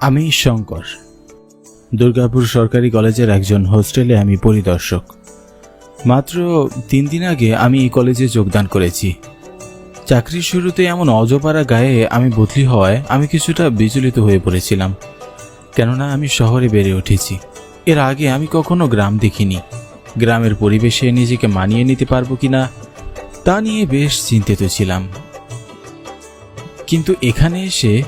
আমি শঙ্কর। দুর্গাপুর সরকারি কলেজের একজন হোস্টেলে আমি পরিদর্শক। মাত্র তিন দিন আগে আমি এই কলেজে যোগদান করেছি। চাকরির শুরুতে এমন অজপাড়া গায়ে আমি বদলি হওয়ায় আমি কিছুটা বিচলিত হয়ে পড়েছিলাম। কেননা আমি শহরে বেড়ে উঠেছি। এর আগে আমি কখনো গ্রাম দেখিনি। গ্রামের পরিবেশে নিজেকে মানিয়ে নিতে পারব কিনা, তা নিয়ে বেশ চিন্তিত ছিলাম। কিন্তু এখানে এসে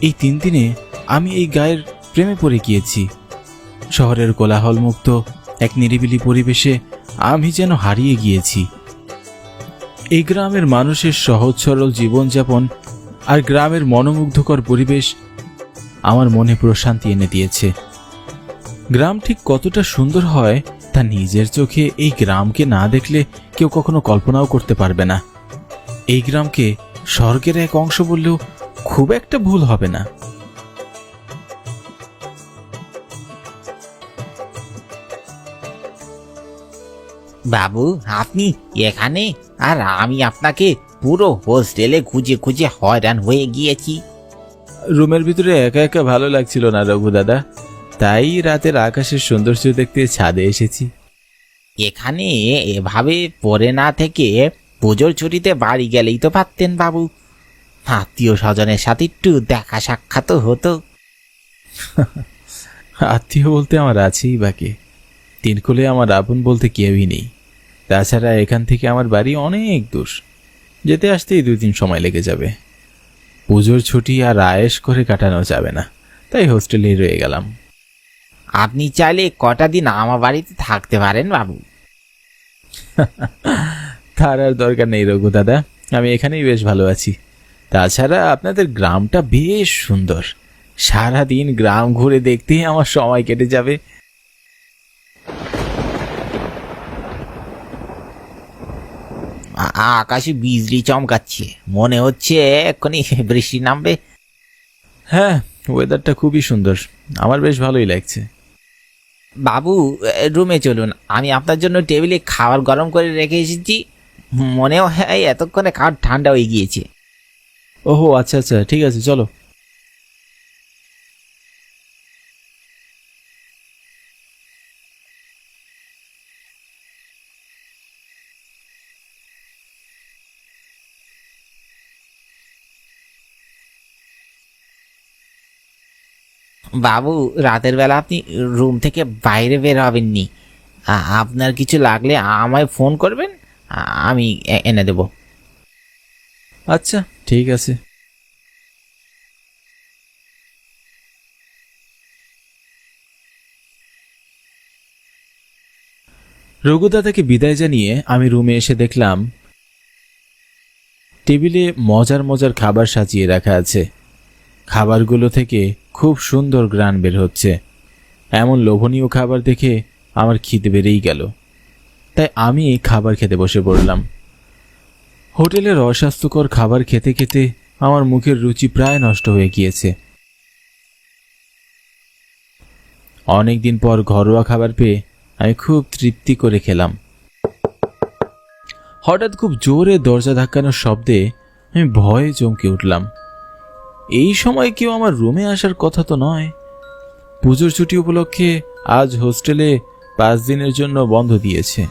এই তিন দিনে আমি এই গায়ের প্রেমে পড়ে গিয়েছি। শহরের কোলাহলমুক্ত এক নিরিবিলি পরিবেশে আমি যেন হারিয়ে গিয়েছি। এই গ্রামের মানুষের সহজ সরল জীবনযাপন আর গ্রামের মনোমুগ্ধকর পরিবেশ আমার মনে প্রশান্তি এনে দিয়েছে। গ্রাম ঠিক কতটা সুন্দর হয় তা নিজের চোখে এই গ্রামকে না দেখলে কেউ কখনো কল্পনাও করতে পারবে না। এই গ্রামকে স্বর্গের এক অংশ বললেও খুব একটা ভুল হবে না। বাবু আপনি এখানে? আর আমি আপনাকে পুরো হোস্টেলে খুঁজে খুঁজে হয়রান হয়ে গিয়েছি। রুমের ভিতরে একা একা ভালো লাগছিল না রঘু দাদা। তাই রাতের আকাশের সৌন্দর্য দেখতে ছাদে এসেছি। এখানে এভাবে পড়ে না থেকে পুজোর ছুটিতে বাড়ি গেলেই তো পারতেন বাবু। আত্মীয় স্বজনের সাথে একটু দেখা সাক্ষাৎ হতো। আত্মীয় বলতে আমার আছেই বাকি তিনকুলে আমার আপন বলতে কেউই নেই। তাছাড়া এখান থেকে আমার বাড়ি অনেক দূর। যেতে আসতেই দুই দিন সময় লেগে যাবে। পুজোর ছুটি আর আয়েস করে কাটানো যাবে না। তাই হোস্টেলেই রয়ে গেলাম। আপনি চাইলে কটা দিন আমার বাড়িতে থাকতে পারেন বাবু। তার আর দরকার নেই রঘু দাদা। আমি এখানেই বেশ ভালো আছি। তাছাড়া আপনাদের গ্রামটা বেশ সুন্দর। সারা দিন গ্রাম ঘুরে দেখতেই আমার সময় কেটে যাবে। আকাশে বিজলি চমকাচ্ছে। মনে হচ্ছে এক্ষুনি বৃষ্টি নামবে। হ্যাঁ ওয়েদারটা খুবই সুন্দর। আমার বেশ ভালোই লাগছে। বাবু রুমে চলুন। আমি আপনার জন্য টেবিলে খাবার গরম করে রেখে এসেছি। মনেও হয় এতক্ষণে খাবার ঠান্ডা হয়ে গিয়েছে ওহো আচ্ছা আচ্ছা ঠিক আছে চলো। বাবু, রাতের বেলা আপনি রুম থেকে বাইরে বের হবেননি। আপনার কিছু লাগলে আমায় ফোন করবেন আমি এনে দেব। আচ্ছা ঠিক আছে। রঘুদাদাকে বিদায় জানিয়ে আমি রুমে এসে দেখলাম, টেবিলে মজার মজার খাবার সাজিয়ে রাখা আছে। খাবারগুলো থেকে খুব সুন্দর গ্রান বের হচ্ছে। এমন লোভনীয় খাবার দেখে আমার খিদে বেড়েই গেল। তাই আমি খাবার খেতে বসে পড়লাম। হোটেলের অস্বাস্থ্যকর খাবার খেতে খেতে আমার মুখের রুচি প্রায় নষ্ট হয়ে গিয়েছে। অনেক দিন পর ঘরোয়া খাবার পেয়ে আমি খুব তৃপ্তি করে খেলাম। হঠাৎ খুব জোরে দরজা ধাক্কানোর শব্দে আমি ভয়ে চমকে উঠলাম। এই সময় কেউ আমার রুমে আসার কথা তো নয়। পুজোর ছুটি উপলক্ষে আজ হোস্টেলে পাঁচ দিনের জন্য বন্ধ দিয়েছে।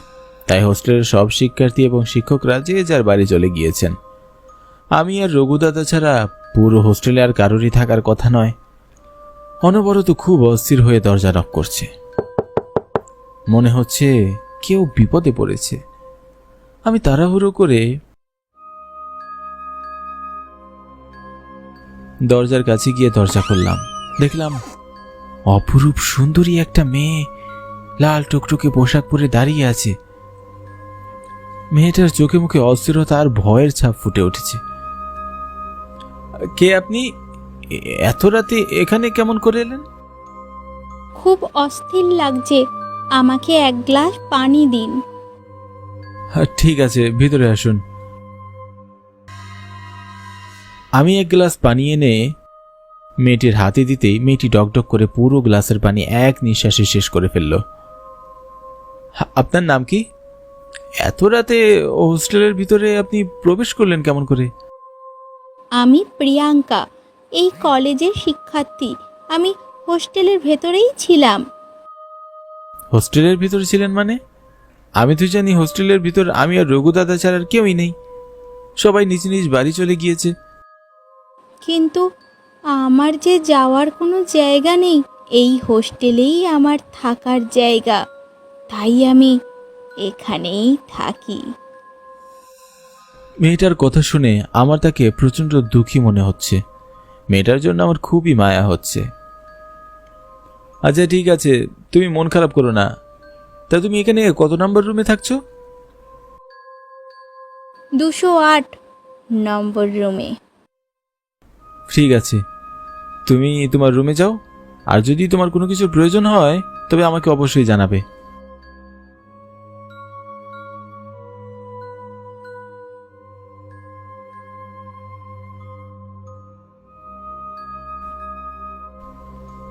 তাই হোস্টেলের সব শিক্ষার্থী এবং শিক্ষকরা যে যার বাড়ি চলে গিয়েছেন। আমি আর রঘুদাদা ছাড়া পুরো হোস্টেলে আর কারোরই থাকার কথা নয়। অনবরত খুব অস্থির হয়ে দরজা নক করছে। মনে হচ্ছে কেউ বিপদে পড়েছে। আমি তাড়াহুড়ো করে দরজার কাছে গিয়ে দরজা খুললাম। দেখলাম অপরূপ সুন্দরী একটা মেয়ে লাল টুকটুকে পোশাক পরে দাঁড়িয়ে আছে। মেয়েটার চোখে মুখে অস্থিরতা আর ভয়ের ছাপ ফুটে উঠেছে। কে আপনি? এত রাতে এখানে কেমন করে এলেন? খুব অস্থির লাগছে। আমাকে এক গ্লাস পানি দিন। হ্যাঁ, ঠিক আছে ভিতরে আসুন। আমি এক গ্লাস পানি এনে মেয়েটির হাতে দিতেই মেয়েটি ডকডক করে পুরো গ্লাসের পানি এক নিঃশ্বাসে শেষ করে ফেলল। আপনার নাম কি? এত রাতে হোস্টেলের ভিতরে আপনি প্রবেশ করলেন কেমন করে? আমি প্রিয়াঙ্কা এই কলেজের শিক্ষার্থী। আমি হোস্টেলের ভেতরেই ছিলাম। হোস্টেলের ভিতরে ছিলেন মানে? আমি তো জানি হোস্টেলের ভিতর আমি আর রঘু দাদা ছাড়া আর কেউই নেই। সবাই নিজ নিজ বাড়ি চলে গিয়েছে। কিন্তু আমার যে যাওয়ার কোনো জায়গা নেই এই হোস্টেলেই আমার থাকার জায়গা। তাই আমি এখানেই থাকি। মেয়েটার কথা শুনে আমার তাকে প্রচণ্ড দুঃখী মনে হচ্ছে। মেয়েটার জন্য আমার খুবই মায়া হচ্ছে। আচ্ছা ঠিক আছে তুমি মন খারাপ করো না। তা তুমি এখানে কত নাম্বার রুমে থাকছো? দুশো আট নম্বর রুমে। ঠিক আছে। তুমি তোমার রুমে যাও। আর যদি তোমার কোনো কিছু প্রয়োজন হয়, তবে আমাকে অবশ্যই জানাবে।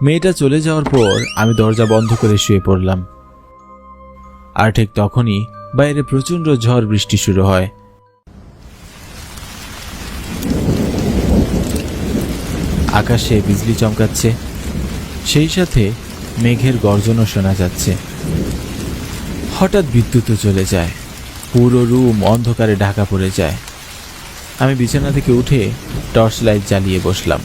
মেয়েটা চলে যাওয়ার পর আমি দরজা বন্ধ করে শুয়ে পড়লাম। আর ঠিক তখনই বাইরে প্রচণ্ড ঝড় বৃষ্টি শুরু হয়। আকাশে বিজলি চমকাচ্ছে। সেই সাথে মেঘের গর্জনও শোনা যাচ্ছে। হঠাৎ বিদ্যুৎও চলে যায়। পুরো রুম অন্ধকারে ঢাকা পড়ে যায়। আমি বিছানা থেকে উঠে টর্চ লাইট জ্বালিয়ে বসলাম।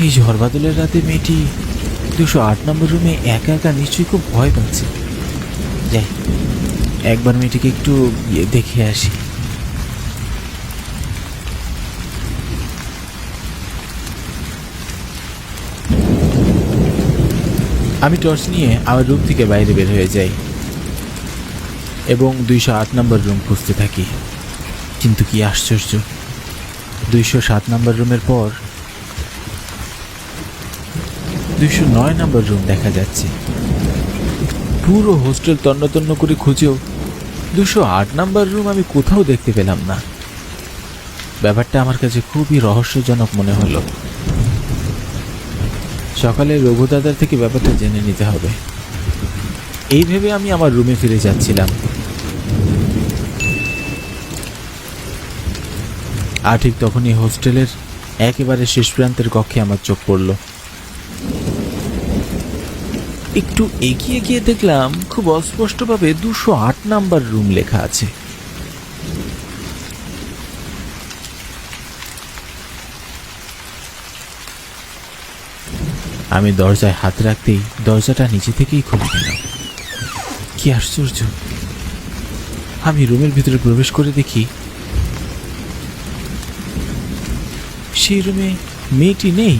এই ঝড় বাদলের রাতে মেয়েটি দুশো আট নম্বর রুমে একা একা নিশ্চয়ই খুব ভয় পাচ্ছে। যাই, একবার মেয়েটিকে একটু দেখে আসি। আমি টর্চ নিয়ে আমার রুম থেকে বাইরে বের হয়ে যাই এবং দুইশো আট নম্বর রুম খুঁজতে থাকি। কিন্তু কি আশ্চর্য, দুইশো সাত নম্বর রুমের পর দুইশো নয় নম্বর রুম দেখা যাচ্ছে। পুরো হোস্টেল তন্ন তন্ন করে খুঁজেও দুশো আট নম্বর রুম আমি কোথাও দেখতে পেলাম না। ব্যাপারটা আমার কাছে খুবই রহস্যজনক মনে হলো। সকালে রঘুদাদার থেকে ব্যাপারটা জেনে নিতে হবে। এই ভেবে আমি আমার রুমে ফিরে যাচ্ছিলাম। আর ঠিক তখনই হোস্টেলের একেবারে শেষ প্রান্তের কক্ষে আমার চোখ পড়ল। একটু এগিয়ে গিয়ে দেখলাম খুব অস্পষ্টভাবে দুশো আট নাম্বার রুম লেখা আছে। আমি দরজায় হাত রাখতেই দরজাটা নিচে থেকেই খুলে গেল কি আশ্চর্য। আমি রুমের ভিতরে প্রবেশ করে দেখি সেই রুমে মেয়েটি নেই।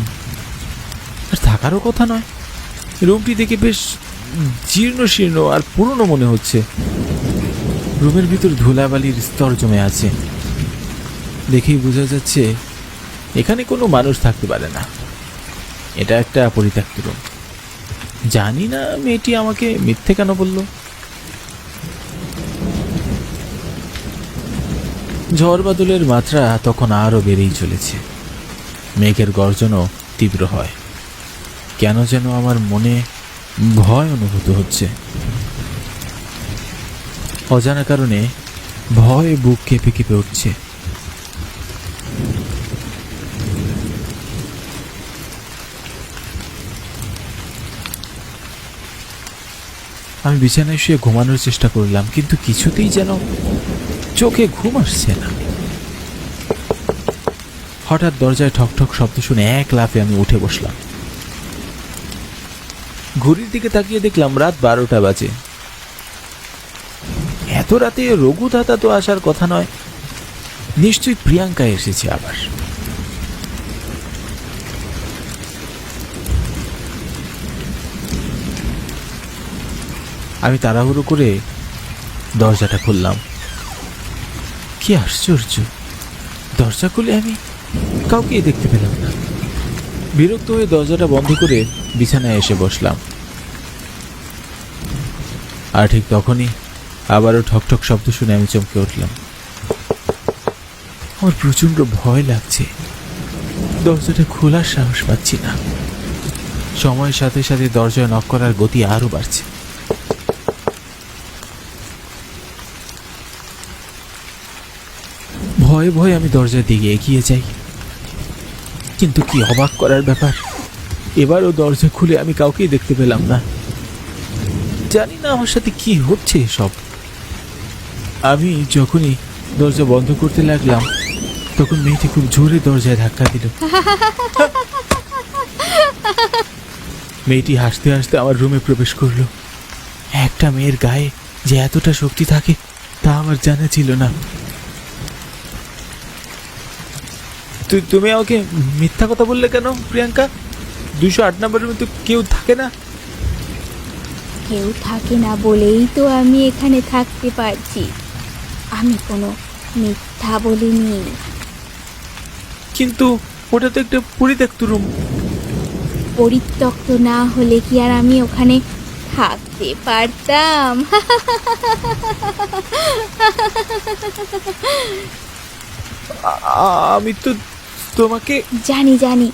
আর থাকারও কথা নয়। রুমটি দেখে বেশ জীর্ণ শীর্ণ আর পুরনো মনে হচ্ছে। রুমের ভিতর ধুলাবালির স্তর জমে আছে। দেখেই বোঝা যাচ্ছে, এখানে কোনো মানুষ থাকতে পারে না। এটা একটা পরিত্যক্ত রুম জানি না মেয়েটি আমাকে মিথ্যে কেন বলল। ঝড় বাদলের মাত্রা তখন আরও বেড়েই চলেছে। মেঘের গর্জনও তীব্র হয়। কেন যেন আমার মনে ভয় অনুভূত হচ্ছে। অজানা কারণে ভয়ে বুক কেঁপে কেঁপে উঠছে। আমি বিছানায় শুয়ে ঘুমানোর চেষ্টা করলাম, কিন্তু কিছুতেই যেন চোখে ঘুম আসছে না। হঠাৎ দরজায় ঠকঠক শব্দ শুনে এক লাফে আমি উঠে বসলাম। ঘড়ির দিকে তাকিয়ে দেখলাম রাত বারোটা বাজে। এত রাতে রঘু দাদা তো আসার কথা নয়, নিশ্চয়ই প্রিয়াঙ্কা এসেছে আবার। আমি তাড়াহুড়ো করে দরজাটা খুললাম। কি আশ্চর্য! দরজা খুলে আমি কাউকে দেখতে পেলাম না। বিরক্ত হয়ে দরজাটা বন্ধ করে বিছানায় এসে বসলাম। আর ঠিক তখনই আবারও ঠকঠক শব্দ শুনে আমি চমকে উঠলাম। আমার প্রচণ্ড ভয় লাগছে। দরজাটা খোলার সাহস পাচ্ছি না। সময়ের সাথে সাথে দরজায় নক করার গতি আরও বাড়ছে। ভয়ে ভয়ে আমি দরজার দিকে এগিয়ে যাই। কিন্তু কি অবাক করার ব্যাপার? এবারও দরজা খুলে আমি কাউকেই দেখতে পেলাম না। জানি না আমার সাথে কি হচ্ছে সব আমি যখনই দরজা বন্ধ করতে লাগলাম, তখন মেয়েটি খুব জোরে দরজায় ধাক্কা দিল। মেয়েটি হাসতে হাসতে আমার রুমে প্রবেশ করল। একটা মেয়ের গায়ে যে এতটা শক্তি থাকে, তা আমার জানা ছিল না। তুই তুমি আমাকে মিথ্যা কথা বললে কেন প্রিয়াঙ্কা? দুশো আট নম্বরের মতো কেউ থাকে না। কেউ থাকে না বলেই তো আমি এখানে থাকতে পারছি। আমি কোনো মিথ্যা বলিনি। কিন্তু ওটা তো একটা পরিত্যক্ত রুম। পরিত্যক্ত না হলে কি আর আমি ওখানে থাকতে পারতাম? আমি তো তোমাকে জানি জানি।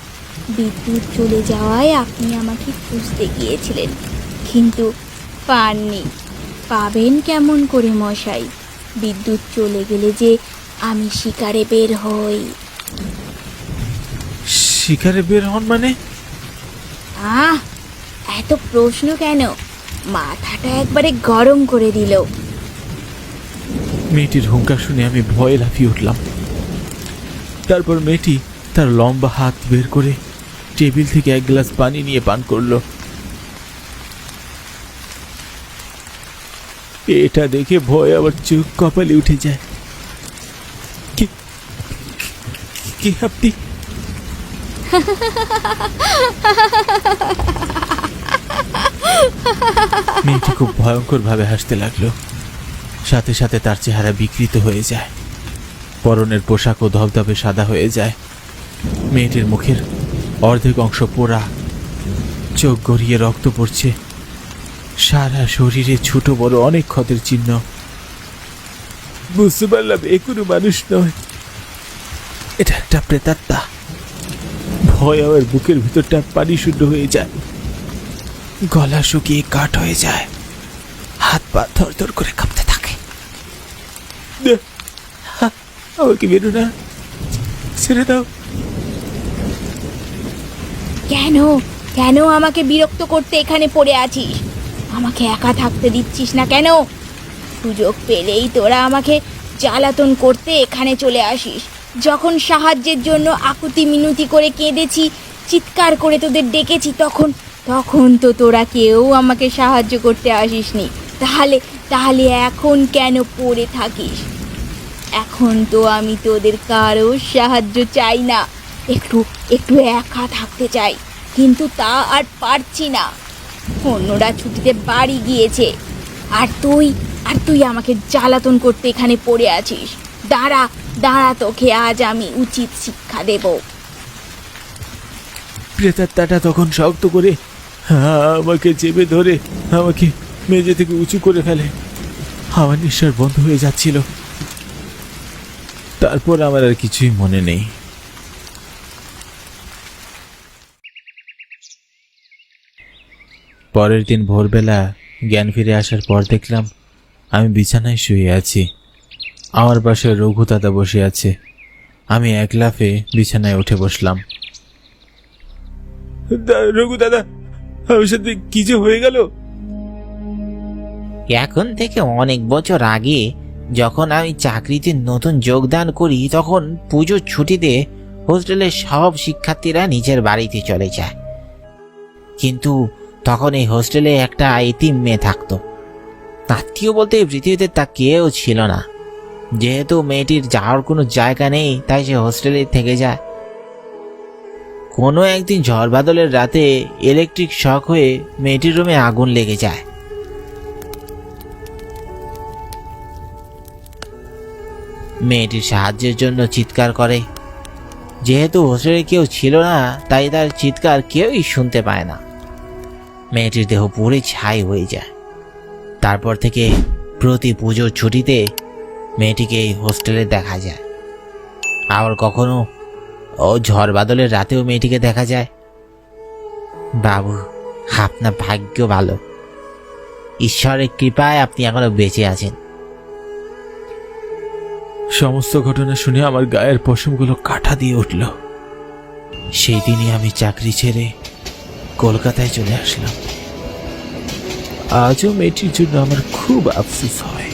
বিদ্যুৎ চলে যাওয়ায় আপনি আমাকে খুঁজতে গিয়েছিলেন কিন্তু পাননি। পাবেন কেমন করে মশাই? বিদ্যুৎ চলে গেলে যে আমি শিকারে বের হই। শিকারে বের হন মানে? আহ এত প্রশ্ন কেন? মাথাটা একবারে গরম করে দিল। মেয়েটির হুঙ্কার শুনে আমি ভয়ে লাফিয়ে উঠলাম। তারপর মেয়েটি তার লম্বা হাত বের করে টেবিল থেকে এক গ্লাস পানি নিয়ে পান করল। এটা দেখে ভয় আবার চোখ কপালে উঠে যায়। কি আপনি? মেয়েটি খুব ভয়ঙ্কর ভাবে হাসতে লাগল। সাথে সাথে তার চেহারা বিকৃত হয়ে যায়। পরনের পোশাকও ধবধবে সাদা হয়ে যায়। মেয়েটির মুখের অর্ধেক অংশ পোড়া, চোখ গড়িয়ে রক্ত পড়ছে। সারা শরীরে ছোট বড় অনেক ক্ষতের চিহ্ন। বুঝতে পারলাম, এ কোনো মানুষ নয়। এটা একটা প্রেতাত্মা। ভয় আমার বুকের ভিতরটা পানি শুদ্ধ হয়ে যায়। গলা শুকিয়ে কাঠ হয়ে যায়। হাত পা ধর ধর করে কাঁপতে থাকে। আমাকে বেরো না। ছেড়ে দাও। কেন? কেন আমাকে বিরক্ত করতে এখানে পড়ে আছিস? আমাকে একা থাকতে দিচ্ছিস না কেন? সুযোগ পেলেই তোরা আমাকে জ্বালাতন করতে এখানে চলে আসিস। যখন সাহায্যের জন্য আকুতি মিনতি করে কেঁদেছি, চিৎকার করে তোদের ডেকেছি, তখন তখন তো তোরা কেউ আমাকে সাহায্য করতে আসিসনি। তাহলে তাহলে এখন কেন পড়ে থাকিস? এখন তো আমি তোদের কারও সাহায্য চাই না। একটু একটু একা থাকতে চাই, কিন্তু তা আর পারছি না। অন্যরা ছুটিতে বাড়ি গিয়েছে। আর তুই আর তুই আমাকে জ্বালাতন করতে এখানে পড়ে আছিস। দাঁড়া দাঁড়া তোকে আজ আমি উচিত শিক্ষা দেব। প্রেতাত্মাটা তখন শক্ত করে আমাকে চেপে ধরে, আমাকে মেঝে থেকে উঁচু করে ফেলে। আমার নিঃশ্বাস বন্ধ হয়ে যাচ্ছিল। তারপর আমার আর কিছুই মনে নেই। পরের দিন ভোরবেলা জ্ঞান ফিরে আসার পর দেখলাম আমি বিছানায় শুয়ে আছি। আমার পাশে রঘু দাদা বসে আছে। আমি এক লাফে বিছানায় উঠে বসলাম। রঘু দাদা আমার সাথে কি যে হয়ে গেল? এখন থেকে অনেক বছর আগে যখন আমি চাকরিতে নতুন যোগদান করি তখন পুজোর ছুটিতে হোস্টেলের সব শিক্ষার্থীরা নিজের বাড়িতে চলে যায়। কিন্তু তখন এই হোস্টেলে একটা এতিম মেয়ে থাকতো। আত্মীয় বলতে এই পৃথিবীতে তা কেউ ছিল না। যেহেতু মেয়েটির যাওয়ার কোনো জায়গা নেই, তাই সে হোস্টেলে থেকে যায়। কোনো একদিন ঝড় বাদলের রাতে ইলেকট্রিক শক হয়ে মেয়েটির রুমে আগুন লেগে যায়। মেয়েটির সাহায্যের জন্য চিৎকার করে। যেহেতু হোস্টেলে কেউ ছিল না, তাই তার চিৎকার কেউই শুনতে পায় না। মেয়েটির দেহ পুরে ছাই হয়ে যায়। তারপর থেকে প্রতি পুজোর ছুটিতে মেয়েটিকে এই হোস্টেলে দেখা যায়। আবার কখনো ও ঝড় বাদলের রাতেও মেয়েটিকে দেখা যায়। বাবু আপনার ভাগ্য ভালো। ঈশ্বরের কৃপায় আপনি এখনও বেঁচে আছেন। সমস্ত ঘটনা শুনে আমার গায়ের পশমগুলো কাঠা দিয়ে উঠল। সেই দিনই আমি চাকরি ছেড়ে কলকাতায় চলে আসলাম। আজও মেয়েটির জন্য আমার খুব আফসোস হয়।